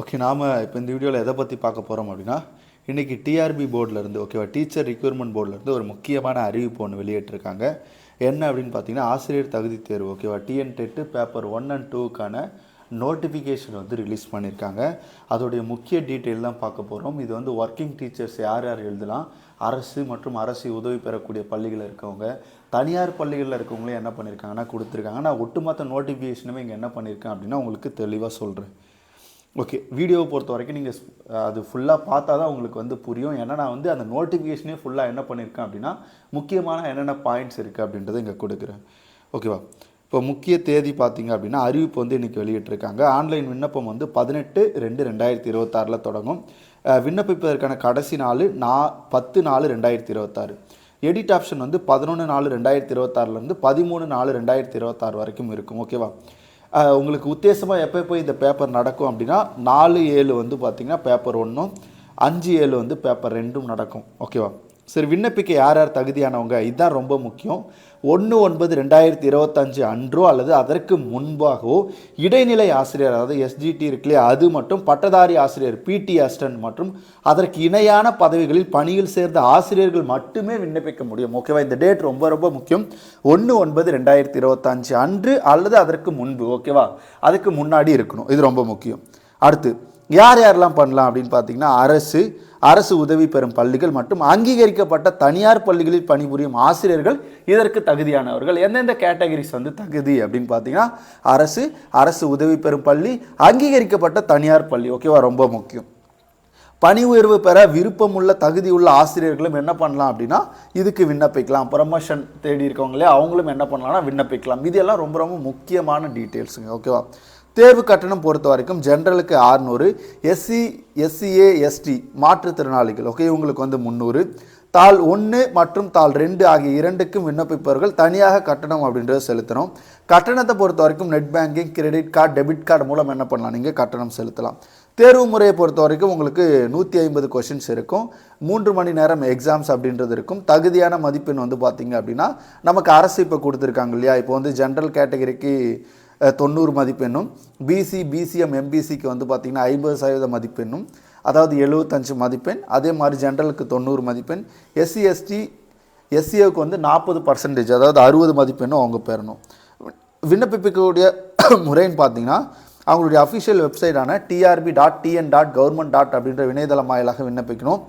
Okay நாம் இப்போ இந்த வீடியோவில் எதை பற்றி பார்க்க போகிறோம் அப்படின்னா இன்றைக்கி டிஆர்பி போர்டிலேருந்து ஓகேவா டீச்சர் ரிக்யூர்மெண்ட் போர்டிலேருந்து ஒரு முக்கியமான அறிவிப்பு ஒன்று வெளியிட்டிருக்காங்க. என்ன அப்படின்னு பார்த்தீங்கன்னா ஆசிரியர் தகுதி தேர்வு ஓகேவா TN TET paper one and டூக்கான notification வந்து ரிலீஸ் பண்ணியிருக்காங்க. அதோடைய முக்கிய டீட்டெயில் தான் பார்க்க போகிறோம் இது வந்து ஒர்க்கிங் டீச்சர்ஸ் யார் யார் எழுதலாம் அரசு மற்றும் அரசு உதவி பெறக்கூடிய பள்ளிகளில் இருக்கவங்க தனியார் பள்ளிகளில் இருக்கவங்களும் என்ன பண்ணியிருக்காங்கன்னா கொடுத்துருக்காங்க. நான் ஒட்டுமொத்த நோட்டிஃபிகேஷனுமே இங்கே என்ன பண்ணியிருக்கேன் அப்படின்னா உங்களுக்கு தெளிவாக சொல்கிறேன் ஓகே வீடியோவை பொறுத்த வரைக்கும் நீங்கள் அது ஃபுல்லாக பார்த்தா தான் உங்களுக்கு வந்து புரியும். ஏன்னா நான் வந்து அந்த நோட்டிஃபிகேஷனே ஃபுல்லாக என்ன பண்ணியிருக்கேன் அப்படின்னா முக்கியமான என்னென்ன பாயிண்ட்ஸ் இருக்குது அப்படின்றத இங்கே கொடுக்குறேன். ஓகேவா? இப்போ முக்கிய தேதி பார்த்தீங்க அப்படின்னா அறிவிப்பு வந்து இன்றைக்கி வெளியிட்டிருக்காங்க. ஆன்லைன் விண்ணப்பம் வந்து பதினெட்டு ரெண்டு ரெண்டாயிரத்தி இருபத்தாறில் தொடங்கும். விண்ணப்பிப்பதற்கான கடைசி நாள் நா பத்து நாலு ரெண்டாயிரத்தி இருபத்தாறு. எடிட் ஆப்ஷன் வந்து பதினொன்று நாலு ரெண்டாயிரத்தி இருபத்தாறுலேருந்து பதிமூணு நாலு ரெண்டாயிரத்தி இருபத்தாறு வரைக்கும் இருக்கும். ஓகேவா? உங்களுக்கு உத்தேசமாக எப்போ போய் இந்த பேப்பர் நடக்கும் அப்படின்னா நாலு ஏழு வந்து பார்த்திங்கன்னா பேப்பர் ஒன்றும் அஞ்சு ஏழு வந்து பேப்பர் ரெண்டும் நடக்கும். ஓகேவா சரி விண்ணப்பிக்க யார் யார் தகுதியானவங்க? இதுதான் ரொம்ப முக்கியம். ஒன்று ஒன்பது ரெண்டாயிரத்தி இருபத்தஞ்சு அன்றோ அல்லது அதற்கு முன்பாகவோ இடைநிலை ஆசிரியர் அதாவது எஸ்ஜிடி இருக்குல்லையே அது மட்டும் பட்டதாரி ஆசிரியர் பிடி அசிஸ்டன்ட் மற்றும் அதற்கு இணையான பதவிகளில் பணியில் சேர்ந்த ஆசிரியர்கள் மட்டுமே விண்ணப்பிக்க முடியும். ஓகேவா இந்த டேட் ரொம்ப ரொம்ப முக்கியம். ஒன்று ஒன்பது ரெண்டாயிரத்தி இருபத்தஞ்சு அன்று அல்லது அதற்கு முன்பு. ஓகேவா அதுக்கு முன்னாடி இருக்கணும். இது ரொம்ப முக்கியம். அடுத்து யார் யாரெல்லாம் பண்ணலாம் அப்படின்னு பார்த்தீங்கன்னா அரசு அரசு உதவி பெறும் பள்ளிகள் மற்றும் அங்கீகரிக்கப்பட்ட தனியார் பள்ளிகளில் பணிபுரியும் ஆசிரியர்கள் இதற்கு தகுதியானவர்கள். எந்தெந்த கேட்டகரிஸ் வந்து தகுதி அப்படின்னு பார்த்தீங்கன்னா அரசு அரசு உதவி பெறும் பள்ளி அங்கீகரிக்கப்பட்ட தனியார் பள்ளி. ஓகேவா? ரொம்ப முக்கியம். பணி உயர்வு பெற விருப்பமுள்ள தகுதியுள்ள ஆசிரியர்களும் என்ன பண்ணலாம் அப்படின்னா இதுக்கு விண்ணப்பிக்கலாம். ப்ரமோஷன் தேடி இருக்கவங்களே அவங்களும் என்ன பண்ணலாம்னா விண்ணப்பிக்கலாம். இதெல்லாம் ரொம்ப ரொம்ப முக்கியமான டீட்டெயில்ஸுங்க ஓகேவா? தேர்வு கட்டணம் பொறுத்த வரைக்கும் ஜென்ரலுக்கு ஆறுநூறு எஸ்சி எஸ்சிஏ எஸ்டி மாற்றுத்திறனாளிகள் ஓகே இவங்களுக்கு வந்து முந்நூறு. தாள் ஒன்று மற்றும் தாள் ரெண்டு ஆகிய இரண்டுக்கும் விண்ணப்பிப்பவர்கள் தனியாக கட்டணம் அப்படின்றத செலுத்தணும். கட்டணத்தை பொறுத்த வரைக்கும் net banking credit card debit card மூலம் என்ன பண்ணலாம்? நீங்கள் கட்டணம் செலுத்தலாம். தேர்வு முறையை பொறுத்த வரைக்கும் உங்களுக்கு நூற்றி ஐம்பது கொஷின்ஸ் இருக்கும். மூன்று மணி நேரம் எக்ஸாம்ஸ் அப்படின்றது இருக்கும். தகுதியான மதிப்பெண் வந்து பார்த்தீங்க அப்படின்னா நமக்கு அரசு இப்போ கொடுத்துருக்காங்க இல்லையா? இப்போ வந்து ஜென்ரல் கேட்டகரிக்கு தொண்ணூறு மதிப்பெண்ணும். பிசி பிசிஎம் எம்பிசிக்கு வந்து பார்த்திங்கன்னா ஐம்பது சதவீத மதிப்பெண்ணும். அதாவது எழுபத்தஞ்சு மதிப்பெண். அதே மாதிரி ஜென்ரலுக்கு தொண்ணூறு மதிப்பெண். எஸ்சி எஸ்டி எஸ்சிஏவுக்கு வந்து நாற்பது பர்சன்டேஜ் அதாவது அறுபது மதிப்பெண்ணும் அவங்க பெறணும். விண்ணப்பிக்கக்கூடிய முறைன்னு பார்த்தீங்கன்னா அவங்களுடைய official வெப்சைட்டான TRB dot TN dot government dot அப்படின்ற இணையதளம் வாயிலாக விண்ணப்பிக்கணும்.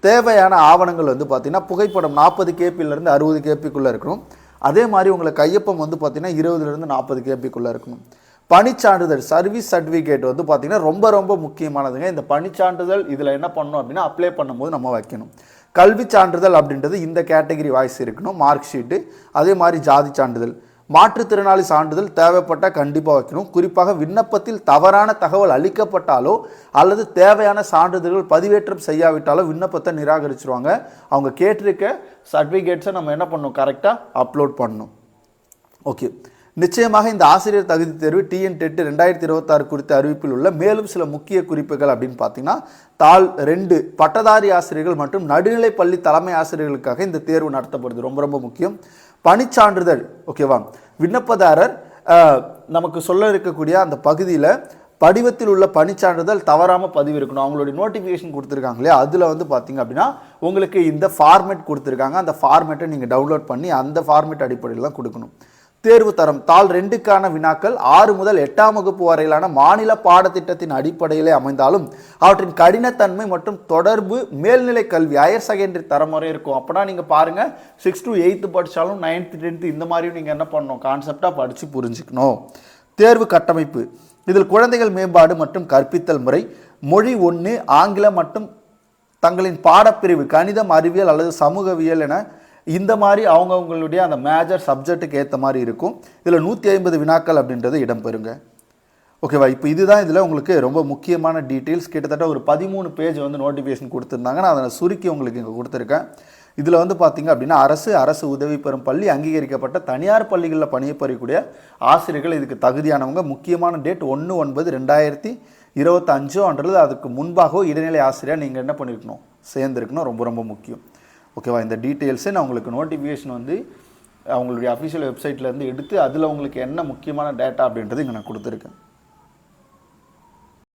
தேவையான ஆவணங்கள் வந்து பார்த்திங்கன்னா புகைப்படம் நாற்பது கேபிலேருந்து அறுபது கேபிக்குள்ளே இருக்கணும். அதே மாதிரி உங்களை கையொப்பம் வந்து பார்த்திங்கன்னா இருபதுலேருந்து நாற்பது கேபிக்குள்ளே இருக்கணும். பணிச்சான்றிதழ் சர்வீஸ் சர்டிஃபிகேட் வந்து பார்த்திங்கன்னா ரொம்ப ரொம்ப முக்கியமானதுங்க. இந்த பணிச்சான்றிதழ் இதில் என்ன பண்ணணும் அப்படின்னா அப்ளை பண்ணும்போது நம்ம வைக்கணும். கல்வி சான்றிதழ் அப்படின்றது இந்த கேட்டகரி வாய்ஸ் இருக்கணும் மார்க் ஷீட்டு அதே மாதிரி ஜாதி சான்றிதழ். மாற்றுத்திறனாளி சான்றிதழ் தேவைப்பட்டால் கண்டிப்பாக வைக்கணும். குறிப்பாக விண்ணப்பத்தில் தவறான தகவல் அளிக்கப்பட்டாலோ அல்லது தேவையான சான்றிதழ்கள் பதிவேற்றம் செய்யாவிட்டாலோ விண்ணப்பத்தை நிராகரிச்சிருவாங்க. அவங்க கேட்டிருக்க சர்டிஃபிகேட்ஸை நம்ம என்ன பண்ணணும்? கரெக்டாக அப்லோட் பண்ணணும். ஓகே. நிச்சயமாக இந்த ஆசிரியர் தகுதி தேர்வு டிஎன் டெட்டு ரெண்டாயிரத்தி இருபத்தாறு குறித்த அறிவிப்பில் உள்ள மேலும் சில முக்கிய குறிப்புகள் அப்படின்னு பார்த்தீங்கன்னா தாள் ரெண்டு பட்டதாரி ஆசிரியர்கள் மற்றும் நடுநிலை பள்ளி தலைமை ஆசிரியர்களுக்காக இந்த தேர்வு நடத்தப்படுது. ரொம்ப ரொம்ப முக்கியம். பணிச்சான்றிதழ் ஓகேவா விண்ணப்பதாரர் நமக்கு சொல்ல இருக்கக்கூடிய அந்த பகுதியில் படிவத்தில் உள்ள பணிச்சான்றிதழ் தவறாமல் பதிவு இருக்கணும். அவங்களுடைய நோட்டிஃபிகேஷன் கொடுத்துருக்காங்க இல்லையா? அதில் வந்து பார்த்தீங்க அப்படின்னா உங்களுக்கு இந்த ஃபார்மேட் கொடுத்துருக்காங்க. அந்த ஃபார்மேட்டை நீங்கள் டவுன்லோட் பண்ணி அந்த ஃபார்மேட் அடிப்படையில் தான் கொடுக்கணும். தேர்வு தரம் தாள் ரெண்டுக்கான வினாக்கள் ஆறு முதல் எட்டாம் வகுப்பு வரையிலான மாநில பாடத்திட்டத்தின் அடிப்படையிலே அமைந்தாலும் அவற்றின் கடினத்தன்மை மற்றும் தொடர்பு மேல்நிலை கல்வி ஹையர் செகண்டரி தரம் வரை இருக்கும். அப்போனா நீங்கள் பாருங்கள் சிக்ஸ் டு எயித்து படித்தாலும் நைன்த்து டென்த்து இந்த மாதிரியும் நீங்கள் என்ன பண்ணணும்? கான்செப்டாக படித்து புரிஞ்சுக்கணும். தேர்வு கட்டமைப்பு. இதில் குழந்தைகள் மேம்பாடு மற்றும் கற்பித்தல் முறை மொழி ஒன்று ஆங்கிலம் மற்றும் தங்களின் பாடப்பிரிவு கணிதம் அறிவியல் அல்லது சமூகவியல் என இந்த மாதிரி அவங்கவுங்களுடைய அந்த மேஜர் சப்ஜெக்ட்டுக்கு ஏற்ற மாதிரி இருக்கும். இதில் நூற்றி ஐம்பது வினாக்கள் அப்படின்றது இடம்பெறுங்க. ஓகேவா இப்போ இதுதான் இதில் உங்களுக்கு ரொம்ப முக்கியமான டீட்டெயில்ஸ் கிட்டத்தட்ட ஒரு பதிமூணு பேஜ் வந்து நோட்டிஃபிகேஷன் கொடுத்துருந்தாங்க. நான் அதை சுருக்கி உங்களுக்கு இங்கே கொடுத்துருக்கேன். இதில் வந்து பார்த்தீங்க அப்படின்னா அரசு அரசு உதவி பெறும் பள்ளி அங்கீகரிக்கப்பட்ட தனியார் பள்ளிகளில் பணிபுரியக்கூடிய ஆசிரியர்கள் இதுக்கு தகுதியானவங்க. முக்கியமான டேட் ஒன்று ஒன்பது ரெண்டாயிரத்தி இருபத்தஞ்சோ அன்றது அதுக்கு முன்பாகவோ இடைநிலை ஆசிரியர் நீங்கள் என்ன பண்ணியிருக்கணும் சேர்ந்துருக்கணும். ரொம்ப ரொம்ப முக்கியம். ஓகேவா? இந்த டீட்டெயில்ஸை நான் உங்களுக்கு நோட்டிஃபிகேஷன் வந்து அவங்களுடைய அஃபிஷியல் வெப்சைட்லேருந்து எடுத்து அதில் உங்களுக்கு என்ன முக்கியமான டேட்டா அப்படின்றது இங்கே நான் கொடுத்துருக்கேன்.